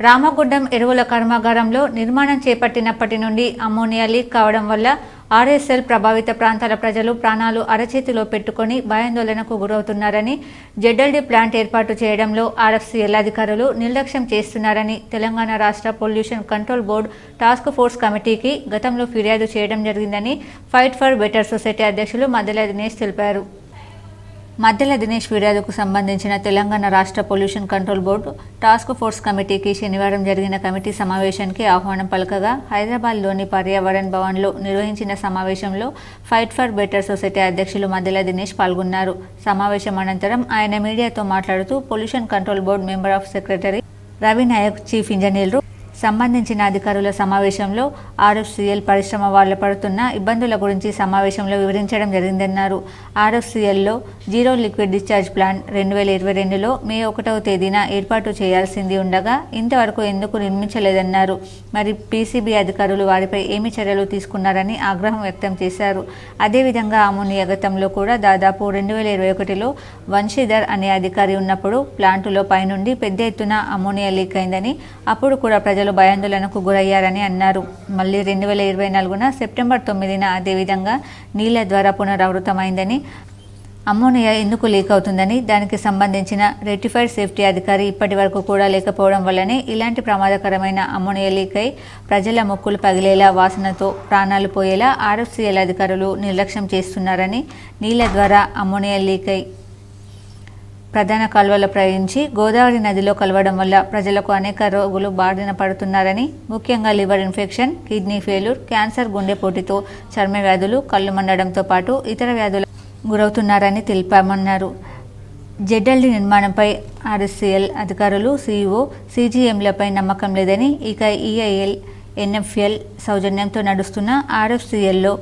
రామగుడ్డం ఎరువుల కర్మాగారంలో నిర్మాణం చేపట్టినప్పటి నుండి అమ్మోనియా లీక్ కావడం వల్ల ఆర్ఎస్ఎల్ ప్రభావిత ప్రాంతాల ప్రజలు ప్రాణాలు అరచేతిలో పెట్టుకుని భయాందోళనకు గురవుతున్నారని జెడ్ఎల్డీ ప్లాంట్ ఏర్పాటు చేయడంలో ఆర్ఎఫ్సీఎల్ అధికారులు నిర్లక్ష్యం చేస్తున్నారని తెలంగాణ రాష్ట్ర pollution control board task force కమిటీకి గతంలో ఫిర్యాదు చేయడం జరిగిందని ఫైట్ ఫర్ బెటర్ సొసైటీ అధ్యక్షులు మద్దెల దినేష్ తెలిపారు. మద్దెల దినేష్ ఫిర్యాదుకు సంబంధించిన తెలంగాణ రాష్ట్ర pollution control board task force కమిటీకి శనివారం జరిగిన కమిటీ సమావేశానికి ఆహ్వానం పలకగా హైదరాబాద్లోని పర్యావరణ్ భవన్లో నిర్వహించిన సమావేశంలో ఫైట్ ఫర్ బెటర్ సొసైటీ అధ్యక్షులు మద్దెల దినేష్ పాల్గొన్నారు. సమావేశం అనంతరం ఆయన మీడియాతో మాట్లాడుతూ pollution control board member of secretary Ravi Nayak chief ఇంజనీర్లు సంబంధించిన అధికారుల సమావేశంలో ఆర్ఎఫ్సిఎల్ పరిశ్రమ వాళ్ళు పడుతున్న ఇబ్బందుల గురించి సమావేశంలో వివరించడం జరిగిందన్నారు. ఆర్ఎఫ్సిఎల్లో జీరో లిక్విడ్ డిశ్చార్జ్ ప్లాంట్ రెండు వేల ఇరవై రెండులో మే ఒకటవ తేదీన ఏర్పాటు చేయాల్సింది ఉండగా ఇంతవరకు ఎందుకు నిర్మించలేదన్నారు. మరి పీసీబీ అధికారులు వారిపై ఏమి చర్యలు తీసుకున్నారని ఆగ్రహం వ్యక్తం చేశారు. అదేవిధంగా అమోనియా గతంలో కూడా దాదాపు రెండు వేల ఇరవై ఒకటిలో వంశీధర్ అనే అధికారి ఉన్నప్పుడు ప్లాంటులో పైనుండి పెద్ద ఎత్తున అమోనియా లీక్ అయిందని అప్పుడు కూడా ప్రజలు భయాందోళనకు గురయ్యారని అన్నారు. మళ్ళీ రెండు వేల ఇరవై నాలుగున సెప్టెంబర్ తొమ్మిదిన అదేవిధంగా నీళ్ళ ద్వారా పునరావృతమైందని అమ్మోనియా ఎందుకు లీక్ అవుతుందని దానికి సంబంధించిన రెటిఫైడ్ సేఫ్టీ అధికారి ఇప్పటి వరకు కూడా లేకపోవడం వల్లనే ఇలాంటి ప్రమాదకరమైన అమ్మోనియా లీక్ అయి ప్రజల మొక్కులు పగిలేలా వాసనతో ప్రాణాలు పోయేలా ఆర్ఎఫ్సీఎల్ అధికారులు నిర్లక్ష్యం చేస్తున్నారని నీళ్ళ ద్వారా అమ్మోనియా లీక్ అయి ప్రధాన కాలువలో ప్రవహించి గోదావరి నదిలో కలవడం వల్ల ప్రజలకు అనేక రోగులు బారిన పడుతున్నారని ముఖ్యంగా liver infection kidney failure cancer గుండెపోటుతో చర్మ వ్యాధులు కళ్ళు మండడంతో పాటు ఇతర వ్యాధులు గురవుతున్నారని తెలిపామన్నారు. జెడ్ఎల్డీ నిర్మాణంపై ఆర్ఎస్సీఎల్ అధికారులు సీఈఓ సీజీఎంలపై నమ్మకం లేదని ఇక ఈఐఎల్ ఎన్ఎఫ్ఎల్ సౌజన్యంతో నడుస్తున్న ఆర్ఎఫ్సిఎల్లో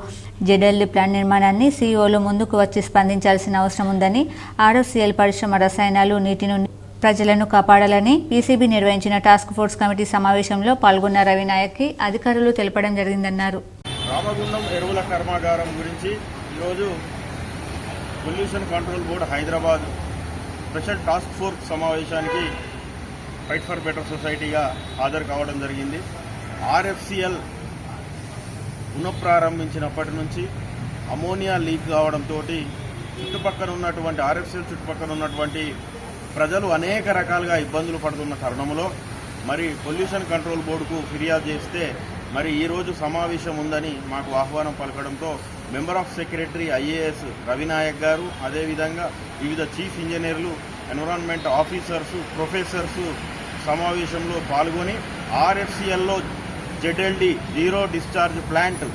జెడ్ఎల్డీ ప్లాంట్ నిర్మాణాన్ని సీఈఓలు ముందుకు వచ్చి స్పందించాల్సిన అవసరం ఉందని ఆర్ఎఫ్సిఎల్ పరిశ్రమ రసాయనాలు నీటి నుండి ప్రజలను కాపాడాలని పీసీబీ నిర్వహించిన టాస్క్ ఫోర్స్ కమిటీ సమావేశంలో పాల్గొన్న రవినాయక్కి అధికారులు తెలపడం జరిగిందన్నారు. రామగుండం ఎరువుల కర్మాగారం గురించి ఈరోజు pollution control board Hyderabad special task force సమావేశానికి ఫైట్ ఫర్ బెటర్ సొసైటీగా హాజరు కావడం జరిగింది. ఆర్ఎఫ్సిఎల్ పునఃప్రారంభించినప్పటి నుంచి అమోనియా లీక్ కావడంతో చుట్టుపక్కల ఉన్నటువంటి ఆర్ఎఫ్సిఎల్ చుట్టుపక్కల ఉన్నటువంటి ప్రజలు అనేక రకాలుగా ఇబ్బందులు పడుతున్న తరుణంలో మరి పొల్యూషన్ కంట్రోల్ బోర్డుకు ఫిర్యాదు చేస్తే మరి ఈరోజు సమావేశం ఉందని మాకు ఆహ్వానం పలకడంతో member of secretary IAS Ravinayak గారు అదేవిధంగా వివిధ చీఫ్ ఇంజనీర్లు ఎన్విరాన్మెంట్ ఆఫీసర్స్ ప్రొఫెసర్స్ సమావేశంలో పాల్గొని ఆర్ఎఫ్సిఎల్లో జెడ్ఎల్డి జీరో డిశ్చార్జ్ ప్లాంట్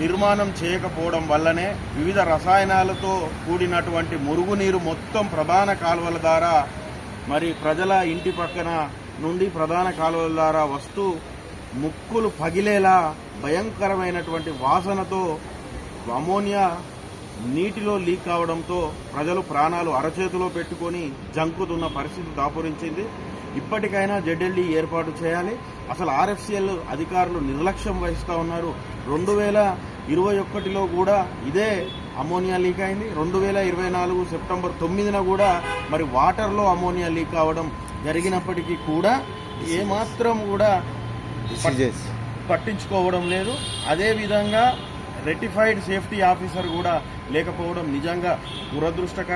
నిర్మాణం చేయకపోవడం వల్లనే వివిధ రసాయనాలతో కూడినటువంటి మురుగునీరు మొత్తం ప్రధాన కాలువల ద్వారా మరి ప్రజల ఇంటి పక్కన నుండి ప్రధాన కాలువల ద్వారా వస్తూ ముక్కులు పగిలేలా భయంకరమైనటువంటి వాసనతో అమోనియా నీటిలో లీక్ కావడంతో ప్రజలు ప్రాణాలు అరచేతిలో పెట్టుకొని జంకుతున్న పరిస్థితి దాపురించింది. ఇప్పటికైనా జెడ్ఎల్డీ ఏర్పాటు చేయాలి. అసలు ఆర్ఎఫ్సిఎల్ అధికారులు నిర్లక్ష్యం వహిస్తూ ఉన్నారు. రెండు వేల ఇరవై ఒకటిలో కూడా ఇదే అమోనియా లీక్ అయింది. రెండు వేల ఇరవై నాలుగు సెప్టెంబర్ తొమ్మిదిన కూడా మరి వాటర్లో అమోనియా లీక్ అవ్వడం జరిగినప్పటికీ కూడా ఏమాత్రం కూడా పట్టించుకోవడం లేదు. అదేవిధంగా రెటిఫైడ్ సేఫ్టీ ఆఫీసర్ కూడా లేకపోవడం నిజంగా దురదృష్టకరం